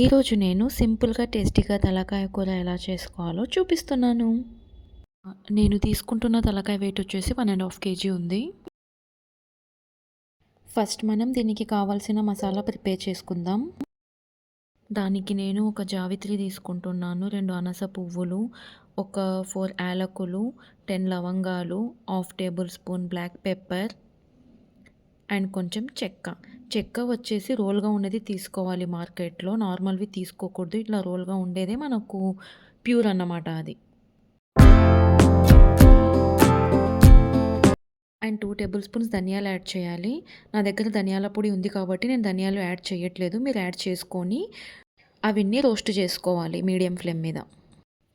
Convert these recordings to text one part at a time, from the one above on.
ఈరోజు నేను సింపుల్గా టేస్టీగా తలకాయ కూర ఎలా చేసుకోవాలో చూపిస్తున్నాను. నేను తీసుకుంటున్న తలకాయ వెయిట్ వచ్చేసి వన్ అండ్ హాఫ్ కేజీ ఉంది. ఫస్ట్ మనం దీనికి కావాల్సిన మసాలా ప్రిపేర్ చేసుకుందాం. దానికి నేను ఒక జావిత్రి తీసుకుంటున్నాను రెండు అనస పువ్వులు ఒక ఫోర్ యాలకులు టెన్ లవంగాలు half tablespoon black pepper and కొంచెం చెక్క. చెక్క వచ్చేసి రోల్గా ఉన్నది తీసుకోవాలి మార్కెట్లో. నార్మల్వి తీసుకోకూడదు. ఇట్లా రోల్గా ఉండేదే మనకు ప్యూర్ అన్నమాట అది. అండ్ టూ టేబుల్ స్పూన్స్ ధనియాలు యాడ్ చేయాలి. నా దగ్గర ధనియాల పొడి ఉంది కాబట్టి నేను ధనియాలు యాడ్ చేయట్లేదు. మీరు యాడ్ చేసుకొని అవన్నీ రోస్ట్ చేసుకోవాలి మీడియం ఫ్లేమ్ మీద.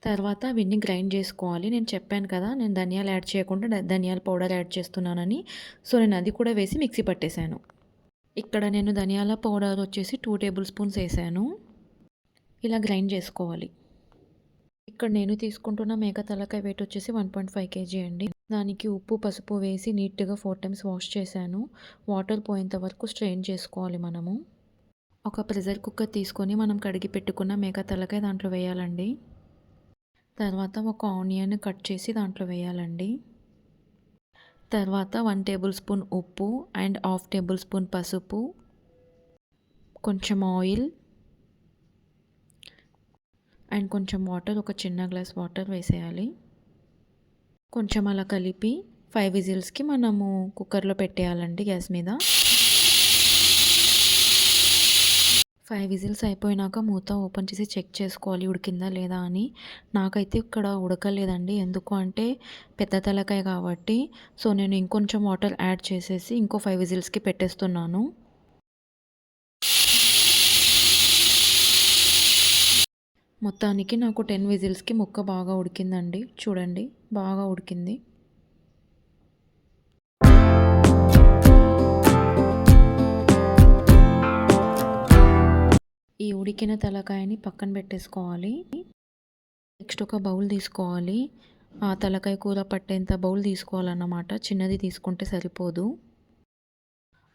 తర్వాత అవన్నీ గ్రైండ్ చేసుకోవాలి. నేను చెప్పాను కదా నేను ధనియాలు యాడ్ చేయకుండా ధనియాల పౌడర్ యాడ్ చేస్తున్నానని. సో నేను అది కూడా వేసి మిక్సీ పట్టేశాను. ఇక్కడ నేను ధనియాల పౌడర్ వచ్చేసి టూ టేబుల్ స్పూన్స్ వేసాను. ఇలా గ్రైండ్ చేసుకోవాలి. ఇక్కడ నేను తీసుకుంటున్న మేక తలకాయ వెయిట్ వచ్చేసి వన్ పాయింట్ ఫైవ్ కేజీ అండి. దానికి ఉప్పు పసుపు వేసి నీట్గా ఫోర్ టైమ్స్ వాష్ చేశాను. వాటర్ పోయేంత వరకు స్ట్రెయిన్ చేసుకోవాలి మనము. ఒక ప్రెషర్ కుక్కర్ తీసుకొని మనం కడిగి పెట్టుకున్న మేక తలకాయ దాంట్లో వేయాలండి. తర్వాత ఒక ఆనియన్ కట్ చేసి దాంట్లో వేయాలండి. తర్వాత వన్ టేబుల్ స్పూన్ ఉప్పు అండ్ హాఫ్ టేబుల్ స్పూన్ పసుపు కొంచెం ఆయిల్ అండ్ కొంచెం వాటర్ ఒక చిన్న గ్లాస్ వాటర్ వేసేయాలి. కొంచెం అలా కలిపి ఫైవ్ విజిల్స్కి మనము కుక్కర్లో పెట్టేయాలండి గ్యాస్ మీద. ఫైవ్ విజిల్స్ అయిపోయినాక మూత ఓపెన్ చేసి చెక్ చేసుకోవాలి ఉడికిందా లేదా అని. నాకైతే ఇక్కడ ఉడకలేదండి. ఎందుకు అంటే పెద్ద తలకాయ కాబట్టి. సో నేను ఇంకొంచెం వాటర్ యాడ్ చేసేసి ఇంకో ఫైవ్ విజిల్స్కి పెట్టేస్తున్నాను. మొత్తానికి నాకు టెన్ విజిల్స్కి ముక్క బాగా ఉడికిందండి. చూడండి బాగా ఉడికింది. ఈ ఉడికిన తలకాయని పక్కన పెట్టేసుకోవాలి. నెక్స్ట్ ఒక బౌల్ తీసుకోవాలి. ఆ తలకాయ కూర పట్టేంత బౌల్ తీసుకోవాలన్నమాట. చిన్నది తీసుకుంటే సరిపోదు.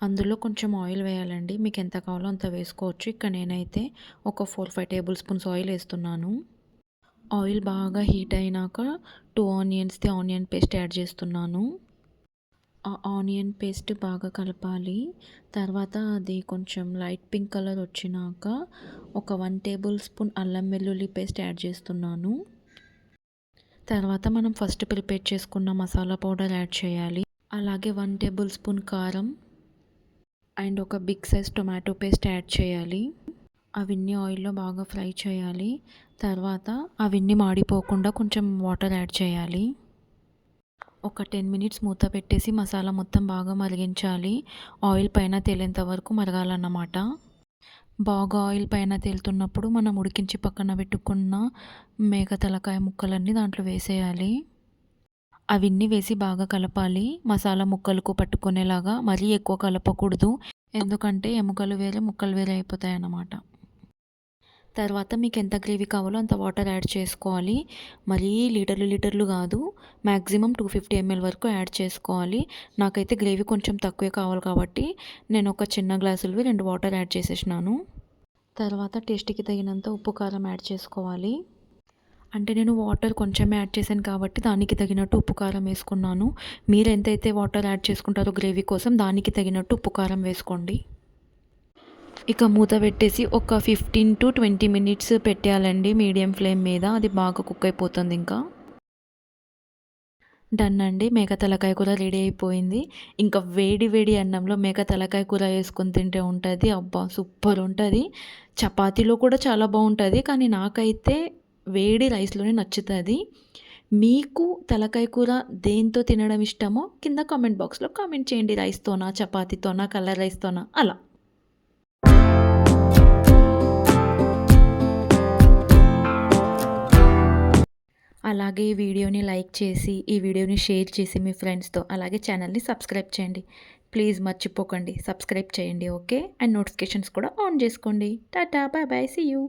అందులో కొంచెం ఆయిల్ వేయాలండి. మీకు ఎంత కావాలో అంత వేసుకోవచ్చు. ఇక్కడ నేనైతే ఒక four five tablespoons oil వేస్తున్నాను. ఆయిల్ బాగా హీట్ అయినాక టూ ఆనియన్స్ది ఆనియన్ పేస్ట్ యాడ్ చేస్తున్నాను. ఆనియన్ పేస్ట్ బాగా కలపాలి. తర్వాత అది కొంచెం లైట్ పింక్ కలర్ వచ్చినాక ఒక వన్ టేబుల్ స్పూన్ అల్లం వెల్లుల్లి పేస్ట్ యాడ్ చేస్తున్నాను. తర్వాత మనం ఫస్ట్ ప్రిపేర్ చేసుకున్న మసాలా పౌడర్ యాడ్ చేయాలి. అలాగే వన్ టేబుల్ స్పూన్ కారం అండ్ ఒక big size tomato paste add చేయాలి. అవన్నీ ఆయిల్లో బాగా ఫ్రై చేయాలి. తర్వాత అవన్నీ మాడిపోకుండా కొంచెం వాటర్ యాడ్ చేయాలి. ఒక టెన్ మినిట్స్ మూత పెట్టేసి మసాలా మొత్తం బాగా మరిగించాలి. ఆయిల్ పైన తేలేంత వరకు మరగాలన్నమాట. బాగా ఆయిల్ పైన తేలుతున్నప్పుడు మనం ఉడికించి పక్కన పెట్టుకున్న మేక తలకాయ ముక్కలన్నీ దాంట్లో వేసేయాలి. అవన్నీ వేసి బాగా కలపాలి. మసాలా ముక్కలకు పట్టుకునేలాగా మరీ ఎక్కువ కలపకూడదు. ఎందుకంటే ఎముకలు వేరే ముక్కలు వేరే అయిపోతాయి అన్నమాట తర్వాత మీకు ఎంత గ్రేవీ కావాలో అంత వాటర్ యాడ్ చేసుకోవాలి. మరీ లీటర్లు లీటర్లు కాదు మ్యాక్సిమం టూ ఫిఫ్టీ ఎంఎల్ వరకు యాడ్ చేసుకోవాలి. నాకైతే గ్రేవీ కొంచెం తక్కువే కావాలి కాబట్టి నేను ఒక చిన్న గ్లాసులవి రెండు వాటర్ యాడ్ చేసేసినాను. తర్వాత టేస్ట్కి తగినంత ఉప్పు కారం యాడ్ చేసుకోవాలి. అంటే నేను వాటర్ కొంచెమే యాడ్ చేశాను కాబట్టి దానికి తగినట్టు ఉప్పు కారం వేసుకున్నాను. మీరు ఎంతైతే వాటర్ యాడ్ చేసుకుంటారో గ్రేవీ కోసం దానికి తగినట్టు ఉప్పు కారం వేసుకోండి. ఇక మూత పెట్టేసి ఒక ఫిఫ్టీన్ టు ట్వంటీ మినిట్స్ పెట్టేయాలండి మీడియం ఫ్లేమ్ మీద. అది బాగా కుక్ అయిపోతుంది ఇంకా. డన్ అండి. మేక తలకాయ కూర రెడీ అయిపోయింది. ఇంకా వేడి వేడి అన్నంలో మేక తలకాయ కూర వేసుకొని తింటే ఉంటుంది. అబ్బా సూపర్ ఉంటుంది. చపాతీలో కూడా చాలా బాగుంటుంది కానీ నాకైతే వేడి రైస్లోనే నచ్చుతుంది. మీకు తలకాయ కూర దేంతో తినడం ఇష్టమో కింద కామెంట్ బాక్స్లో కామెంట్ చేయండి. రైస్తోనా చపాతీతోనా కలర్ రైస్తోనా అలా. అలాగే ఈ వీడియోని లైక్ చేసి ఈ వీడియోని షేర్ చేసి మీ ఫ్రెండ్స్తో అలాగే ఛానల్ని సబ్స్క్రైబ్ చేయండి. ప్లీజ్ మర్చిపోకండి. సబ్స్క్రైబ్ చేయండి ఓకే? అండ్ నోటిఫికేషన్స్ కూడా ఆన్ చేసుకోండి. Tata bye bye see you.